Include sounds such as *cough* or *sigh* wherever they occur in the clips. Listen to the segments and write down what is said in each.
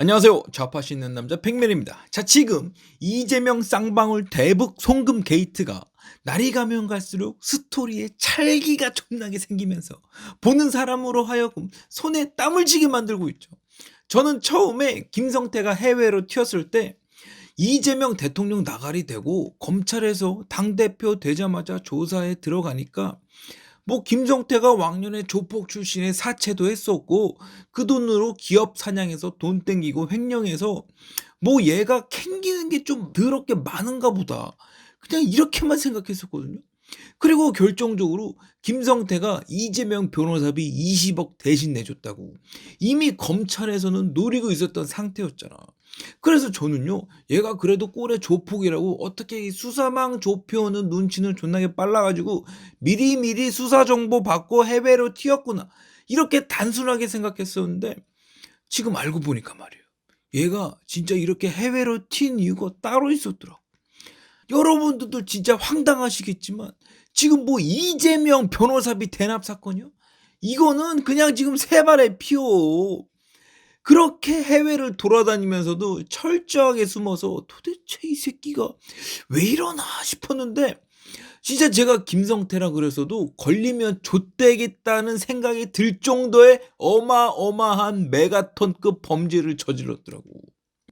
안녕하세요. 좌파시 있는 남자 백맨입니다. 자, 지금 이재명 쌍방울 대북 송금 게이트가 날이 가면 갈수록 스토리에 찰기가 존나게 생기면서 보는 사람으로 하여금 손에 땀을 쥐게 만들고 있죠. 저는 처음에 김성태가 해외로 튀었을 때 이재명 대통령 나가리 되고 검찰에서 당대표 되자마자 조사에 들어가니까 뭐 김성태가 왕년에 조폭 출신의 사채도 했었고 그 돈으로 기업 사냥해서 돈 땡기고 횡령해서 뭐 얘가 캥기는 게 좀 더럽게 많은가 보다. 그냥 이렇게만 생각했었거든요. 그리고 결정적으로 김성태가 이재명 변호사비 20억 대신 내줬다고 이미 검찰에서는 노리고 있었던 상태였잖아. 그래서 저는요, 얘가 그래도 꼴의 조폭이라고 어떻게 이 수사망 조표는 눈치는 존나게 빨라가지고 미리미리 수사 정보 받고 해외로 튀었구나. 이렇게 단순하게 생각했었는데 지금 알고 보니까 말이에요. 얘가 진짜 이렇게 해외로 튄 이유가 따로 있었더라. 여러분들도 진짜 황당하시겠지만 지금 뭐 이재명 변호사비 대납 사건이요? 이거는 그냥 지금 세 발의 피요. 그렇게 해외를 돌아다니면서도 철저하게 숨어서 도대체 이 새끼가 왜 이러나 싶었는데 진짜 제가 김성태라 그래서도 걸리면 좆되겠다는 생각이 들 정도의 어마어마한 메가톤급 범죄를 저질렀더라고.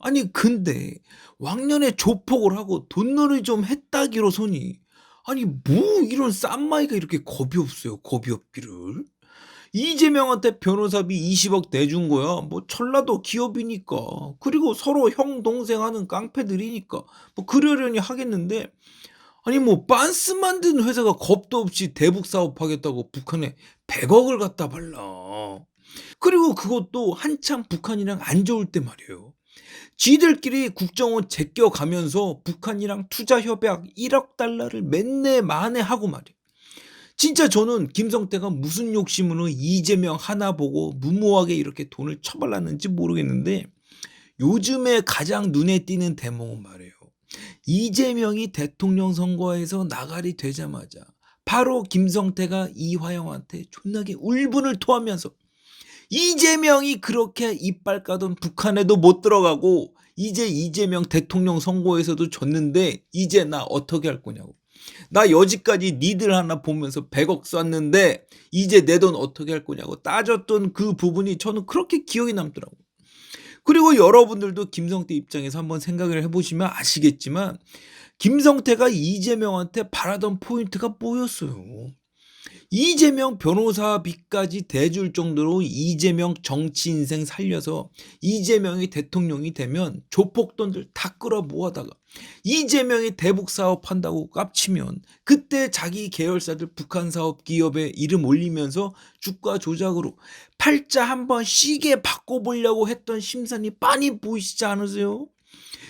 아니 근데 왕년에 조폭을 하고 돈놀이 좀 했다기로 손이 아니 뭐 이런 쌈마이가 이렇게 겁이 없어요 겁이 없기를 이재명한테 변호사비 20억 내준 거야. 뭐 전라도 기업이니까. 그리고 서로 형 동생 하는 깡패들이니까. 뭐 그러려니 하겠는데. 아니 뭐 빤스 만드는 회사가 겁도 없이 대북 사업하겠다고 북한에 100억을 갖다 발라. 그리고 그것도 한참 북한이랑 안 좋을 때 말이에요. 지들끼리 국정원 제껴가면서 북한이랑 투자 협약 1억 달러를 맨내 만에 하고 말이야. 진짜 저는 김성태가 무슨 욕심으로 이재명 하나 보고 무모하게 이렇게 돈을 처발랐는지 모르겠는데 요즘에 가장 눈에 띄는 대목은 말이에요. 이재명이 대통령 선거에서 나가리 되자마자 바로 김성태가 이화영한테 존나게 울분을 토하면서 이재명이 그렇게 이빨 까던 북한에도 못 들어가고 이제 이재명 대통령 선거에서도 졌는데 이제 나 어떻게 할 거냐고. 나 여지까지 니들 하나 보면서 100억 쐈는데 이제 내 돈 어떻게 할 거냐고 따졌던 그 부분이 저는 그렇게 기억에 남더라고. 그리고 여러분들도 김성태 입장에서 한번 생각을 해보시면 아시겠지만 김성태가 이재명한테 바라던 포인트가 뭐였어요. 이재명 변호사비까지 대줄 정도로 이재명 정치 인생 살려서 이재명이 대통령이 되면 조폭돈들 다 끌어 모아다가 이재명이 대북 사업 한다고 깝치면 그때 자기 계열사들 북한 사업 기업에 이름 올리면서 주가 조작으로 팔자 한번 시게 바꿔보려고 했던 심산이 빤히 보이시지 않으세요?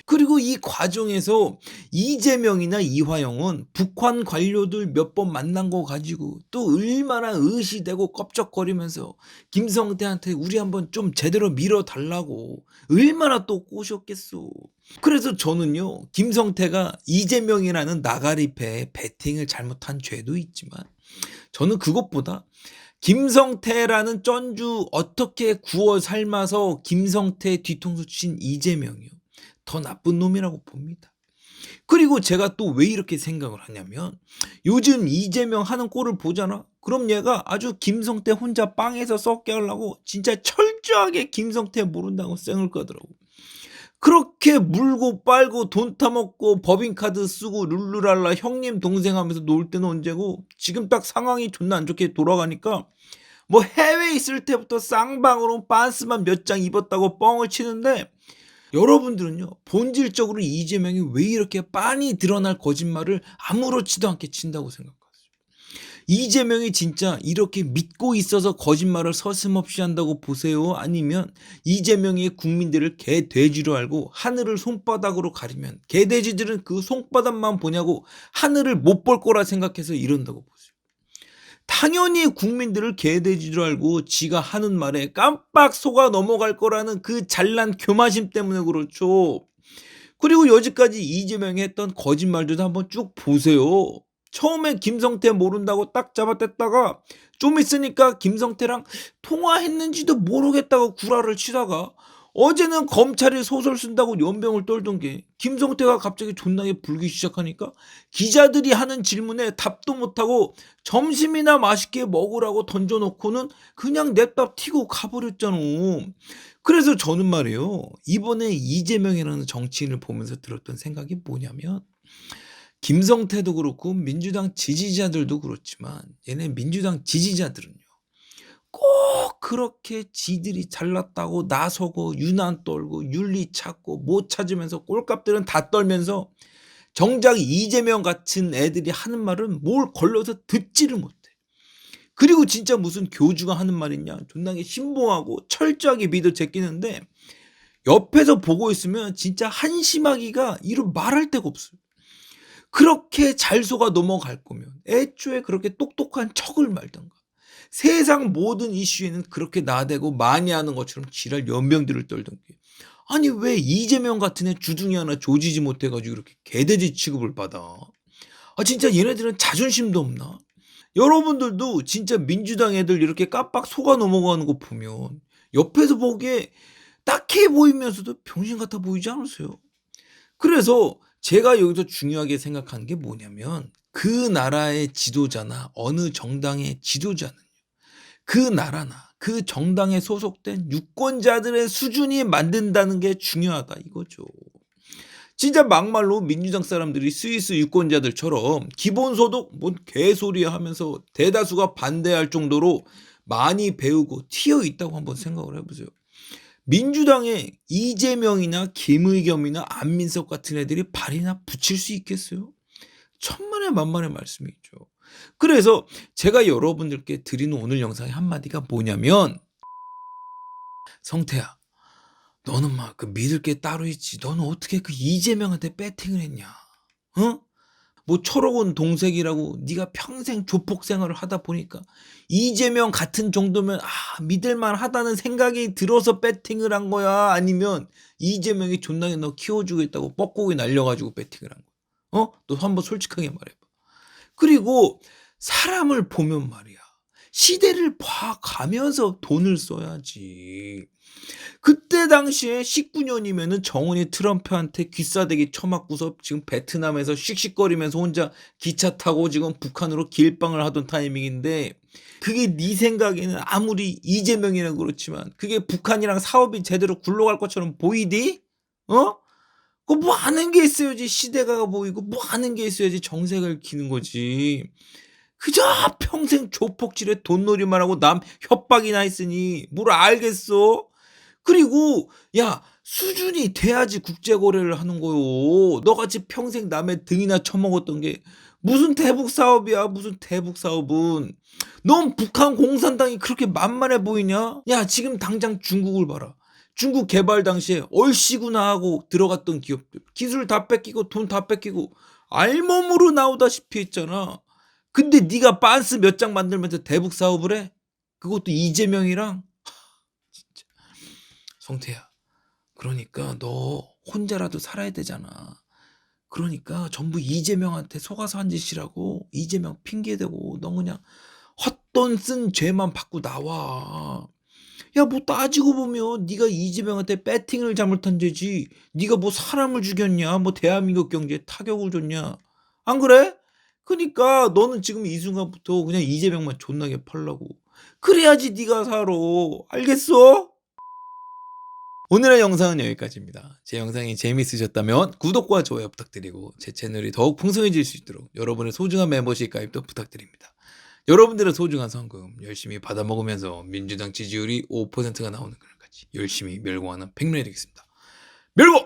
그리고 이 과정에서 이재명이나 이화영은 북한 관료들 몇 번 만난 거 가지고 또 얼마나 의시되고 껍적거리면서 김성태한테 우리 한번 좀 제대로 밀어달라고 얼마나 또 꼬셨겠소. 그래서 저는요, 김성태가 이재명이라는 나가리패에 배팅을 잘못한 죄도 있지만 저는 그것보다 김성태라는 쩐주 어떻게 구워 삶아서 김성태 뒤통수 친 이재명이요. 더 나쁜 놈이라고 봅니다. 그리고 제가 또 왜 이렇게 생각을 하냐면 요즘 이재명 하는 꼴을 보잖아. 그럼 얘가 아주 김성태 혼자 빵에서 썩게 하려고 진짜 철저하게 김성태 모른다고 쌩을 까더라고. 그렇게 물고 빨고 돈 타먹고 법인카드 쓰고 룰루랄라 형님 동생 하면서 놀 때는 언제고 지금 딱 상황이 존나 안 좋게 돌아가니까 뭐 해외에 있을 때부터 쌍방으로 빤스만 몇 장 입었다고 뻥을 치는데 여러분들은요 본질적으로 이재명이 왜 이렇게 빤히 드러날 거짓말을 아무렇지도 않게 친다고 생각하세요? 이재명이 진짜 이렇게 믿고 있어서 거짓말을 서슴없이 한다고 보세요? 아니면 이재명이 국민들을 개돼지로 알고 하늘을 손바닥으로 가리면 개돼지들은 그 손바닥만 보냐고 하늘을 못 볼 거라 생각해서 이런다고 보세요? 당연히 국민들을 개돼지로 알고 지가 하는 말에 깜빡 속아 넘어갈 거라는 그 잘난 교마심 때문에 그렇죠. 그리고 여지까지 이재명이 했던 거짓말들도 한번 쭉 보세요. 처음에 김성태 모른다고 딱 잡아댔다가 좀 있으니까 김성태랑 통화했는지도 모르겠다고 구라를 치다가 어제는 검찰이 소설 쓴다고 연병을 떨던 게 김성태가 갑자기 존나게 불기 시작하니까 기자들이 하는 질문에 답도 못하고 점심이나 맛있게 먹으라고 던져놓고는 그냥 냅다 튀고 가버렸잖아. 그래서 저는 말이에요. 이번에 이재명이라는 정치인을 보면서 들었던 생각이 뭐냐면 김성태도 그렇고 민주당 지지자들도 그렇지만 얘네 민주당 지지자들은요. 꼭 그렇게 지들이 잘났다고 나서고 유난 떨고 윤리 찾고 못 찾으면서 꼴값들은 다 떨면서 정작 이재명 같은 애들이 하는 말은 뭘 걸러서 듣지를 못해. 그리고 진짜 무슨 교주가 하는 말이냐 존나게 신봉하고 철저하게 믿어 제끼는데 옆에서 보고 있으면 진짜 한심하기가 이루 말할 데가 없어요. 그렇게 잘 속아 넘어갈 거면 애초에 그렇게 똑똑한 척을 말던가. 세상 모든 이슈에는 그렇게 나대고 많이 하는 것처럼 지랄 연병들을 떨던 게. 아니 왜 이재명 같은 애 주둥이 하나 조지지 못해가지고 이렇게 개돼지 취급을 받아? 아 진짜 얘네들은 자존심도 없나? 여러분들도 진짜 민주당 애들 이렇게 깜빡 속아 넘어가는 거 보면 옆에서 보기에 딱해 보이면서도 병신 같아 보이지 않으세요? 그래서 제가 여기서 중요하게 생각하는 게 뭐냐면 그 나라의 지도자나 어느 정당의 지도자는 그 나라나 그 정당에 소속된 유권자들의 수준이 만든다는 게 중요하다 이거죠. 진짜 막말로 민주당 사람들이 스위스 유권자들처럼 기본소득 뭔 개소리야 하면서 대다수가 반대할 정도로 많이 배우고 튀어 있다고 한번 생각을 해보세요. 민주당에 이재명이나 김의겸이나 안민석 같은 애들이 발이나 붙일 수 있겠어요? 천만의 만만의 말씀이죠. 그래서 제가 여러분들께 드리는 오늘 영상의 한마디가 뭐냐면 성태야 너는 막 그 믿을 게 따로 있지. 너는 어떻게 그 이재명한테 배팅을 했냐? 어? 뭐 철옥은 동생이라고 네가 평생 조폭 생활을 하다 보니까 이재명 같은 정도면 아 믿을만 하다는 생각이 들어서 배팅을 한 거야? 아니면 이재명이 존나게 너 키워주겠다고 뻐꾸기 날려가지고 배팅을 한 거야? 어? 너 한번 솔직하게 말해봐 그리고 사람을 보면 말이야. 시대를 봐가면서 돈을 써야지. 그때 당시에 19년이면은 정은이 트럼프한테 귀싸대기 쳐맞고서 지금 베트남에서 씩씩거리면서 혼자 기차 타고 지금 북한으로 길방을 하던 타이밍인데 그게 네 생각에는 아무리 이재명이라 그렇지만 그게 북한이랑 사업이 제대로 굴러갈 것처럼 보이디? 어? 그뭐 아는 게 있어야지 시대가 보이고 뭐 아는 게 있어야지 정색을 기는 거지. 그저 평생 조폭질에 돈놀이만 하고 남 협박이나 했으니 뭘 알겠어? 그리고 야 수준이 돼야지 국제거래를 하는 거요. 너같이 평생 남의 등이나 처먹었던 게 무슨 대북 사업이야 무슨 대북 사업은 넌 북한 공산당이 그렇게 만만해 보이냐? 야 지금 당장 중국을 봐라. 중국 개발 당시에 얼씨구나 하고 들어갔던 기업들 기술 다 뺏기고 돈 다 뺏기고 알몸으로 나오다시피 했잖아. 근데 네가 빤스 몇 장 만들면서 대북 사업을 해? 그것도 이재명이랑 *laughs* 진짜 성태야. 그러니까 너 혼자라도 살아야 되잖아. 그러니까 전부 이재명한테 속아서 한 짓이라고 이재명 핑계대고 너 그냥 헛돈 쓴 죄만 받고 나와. 야 뭐 따지고 보면 네가 이재명한테 배팅을 잘못한 죄지 네가 뭐 사람을 죽였냐 뭐 대한민국 경제에 타격을 줬냐 안 그래? 그니까 너는 지금 이 순간부터 그냥 이재명만 존나게 팔라고 그래야지 네가 살아 알겠어? 오늘의 영상은 여기까지입니다. 제 영상이 재밌으셨다면 구독과 좋아요 부탁드리고 제 채널이 더욱 풍성해질 수 있도록 여러분의 소중한 멤버십 가입도 부탁드립니다. 여러분들의 소중한 성금 열심히 받아 먹으면서 민주당 지지율이 5%가 나오는 그날까지 열심히 멸공하는 백면이 되겠습니다. 멸공!